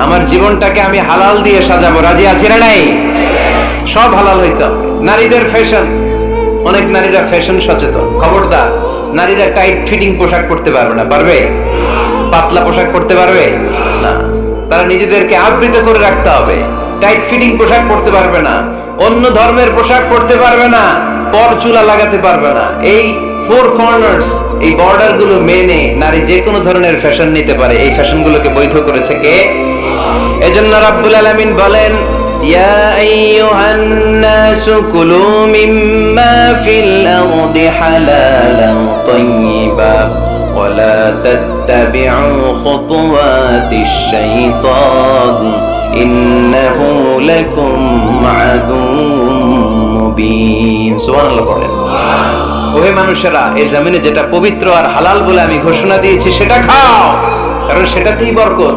আমার জীবনটাকে আমি হালাল দিয়ে সাজাবো। রাজি আছি না নাই? সব হালাল হইতে। নারীদের ফ্যাশন অনেক নারীরা ফ্যাশন সচেতন। খবরদার, নারীরা টাইট ফিটিং পোশাক পরতে পারবে না। পারবে? পাতলা পোশাক পরতে পারবে? না। তারা নিজেদেরকে আবৃত করে রাখতে হবে। টাইট ফিটিং পোশাক পরতে পারবে না। অন্য ধর্মের পোশাক পরতে পারবে না। পর চুলা লাগাতে পারবে না। এই ফোর কর্নার্স এই বর্ডারগুলো মেনে নারী যে কোনো ধরনের ফ্যাশন নিতে পারে। এই ফ্যাশন গুলোকে বৈধ করেছে কে? এজন্য রাব্বুল আলামিন বলেন, ইয়া আইয়ুহান কুলু মিম্মা ফিল আরদি হালালান তাইয়্যিবা ওয়ালা তাত্তাবি'ু খুতুওয়াতিশ শাইতান ইন্নাহু লাকুম আদুউম সুবহানাল্লাহ পড়েন। ওহে মানুষেরা এই জমিনে যেটা পবিত্র আর হালাল বলে আমি ঘোষণা দিয়েছি, সেটা খাও, কারণ সেটাতেই বরকত।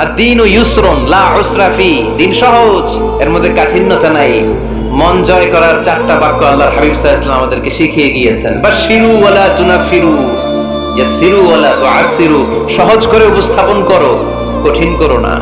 আর দিন ইউসরন, লা উসরাফি দিন সহজ, এর মধ্যে কাঠিন্যতা নাই। মন জয় করার চারটা বাক্য আল্লাহর হাবিব সাল্লাল্লাহু ইসলাম আমাদেরকে শিখিয়ে গিয়েছেন বাশিরু ওয়ালা তুনাফিরু ইয়াসিরু ওয়ালা তুআসিরু সহজ করে উপস্থাপন করো, কঠিন করো না।